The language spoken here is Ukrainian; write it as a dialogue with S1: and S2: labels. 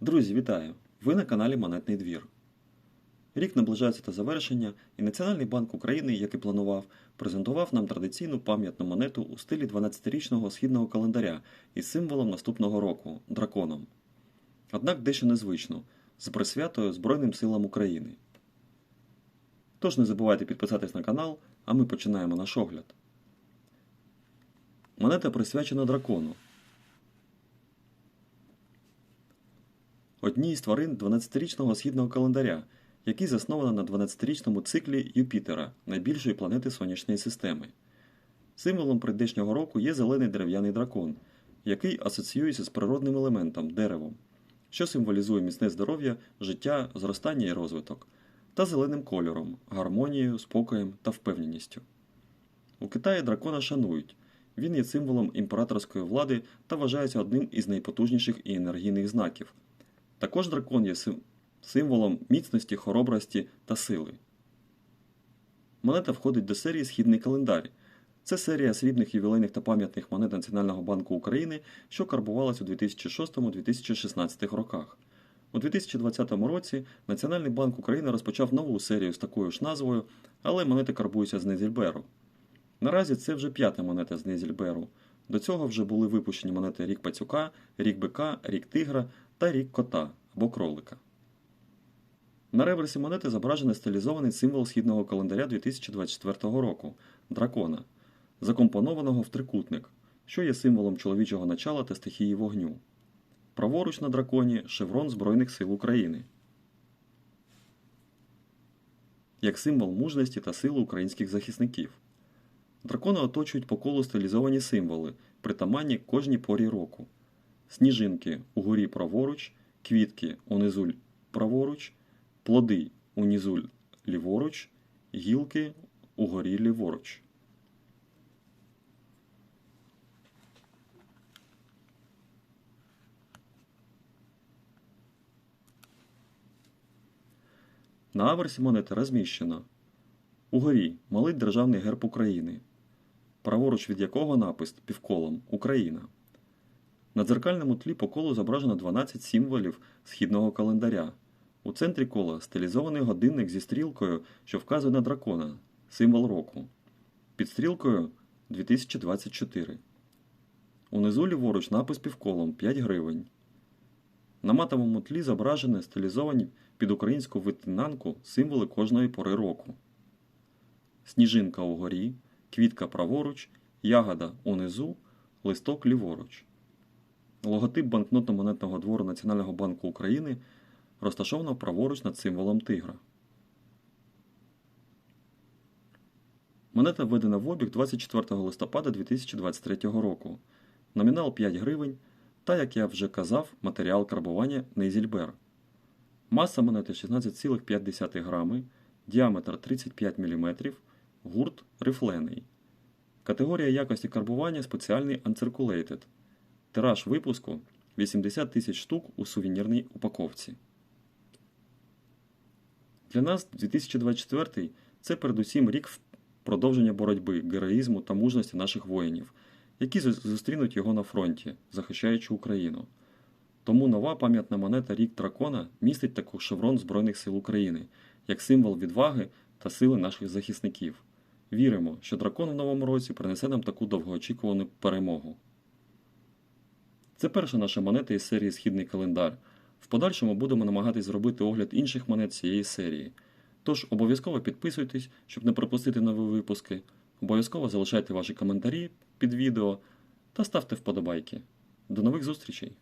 S1: Друзі, вітаю! Ви на каналі Монетний двір. Рік наближається до завершення, і Національний банк України, як і планував, презентував нам традиційну пам'ятну монету у стилі 12-річного східного календаря із символом наступного року драконом. Однак дещо незвично з присвятою Збройним силам України. Тож не забувайте підписатись на канал, а ми починаємо наш огляд. Монета присвячена дракону. Одній із тварин 12-річного східного календаря, який засновано на 12-річному циклі Юпітера, найбільшої планети Сонячної системи. Символом прийдешнього року є зелений дерев'яний дракон, який асоціюється з природним елементом деревом, що символізує міцне здоров'я, життя, зростання і розвиток, та зеленим кольором, гармонією, спокоєм та впевненістю. У Китаї дракона шанують. Він є символом імператорської влади та вважається одним із найпотужніших і енергійних знаків. Також дракон є сим- символом міцності, хоробрості та сили. Монета входить до серії Східний календар. Це серія срібних ювілейних та пам'ятних монет Національного банку України, що карбувалась у 2006-2016 роках. У 2020 році Національний банк України розпочав нову серію з такою ж назвою, але монети карбуються з Незільберу. Наразі це вже п'ята монета з Незільберу. До цього вже були випущені монети Рік Пацюка, Рік Бика, Рік Тигра та Рік Кота або кролика. На реверсі монети зображений стилізований символ східного календаря 2024 року дракона, закомпонованого в трикутник, що є символом чоловічого начала та стихії вогню. Праворуч на драконі шеврон Збройних сил України. Як символ мужності та сили українських захисників. Дракона оточують по колу стилізовані символи, притаманні кожній порі року. Сніжинки угорі праворуч, квітки унизу праворуч, плоди унизу ліворуч, гілки угорі ліворуч. На аверсі монети розміщено Угорі малий державний герб України, праворуч від якого напис півколом Україна. На дзеркальному тлі по колу зображено 12 символів східного календаря. У центрі кола стилізований годинник зі стрілкою, що вказує на дракона, символ року. Під стрілкою 2024. Унизу ліворуч напис півколом 5 гривень. На матовому тлі зображені стилізовані під українську витинанку символи кожної пори року. Сніжинка угорі, квітка праворуч, ягода унизу, листок ліворуч. Логотип банкнотно-монетного двору Національного банку України розташовано праворуч над символом тигра. Монета введена в обіг 24 листопада 2023 року. Номінал 5 гривень та, як я вже казав, матеріал карбування Нейзільбер. Маса монети 16,5 грами, діаметр 35 мм, гурт рифлений. Категорія якості карбування спеціальний Uncirculated. Тираж випуску 80 тисяч штук у сувенірній упаковці. Для нас 2024 це передусім рік продовження боротьби, героїзму та мужності наших воїнів, які зустрінуть його на фронті, захищаючи Україну. Тому нова пам'ятна монета Рік Дракона містить також шеврон Збройних сил України як символ відваги та сили наших захисників. Віримо, що дракон в новому році принесе нам таку довгоочікувану перемогу. Це перша наша монета із серії Східний календар. В подальшому будемо намагатись зробити огляд інших монет цієї серії. Тож обов'язково підписуйтесь, щоб не пропустити нові випуски. Обов'язково залишайте ваші коментарі під відео та ставте вподобайки. До нових зустрічей!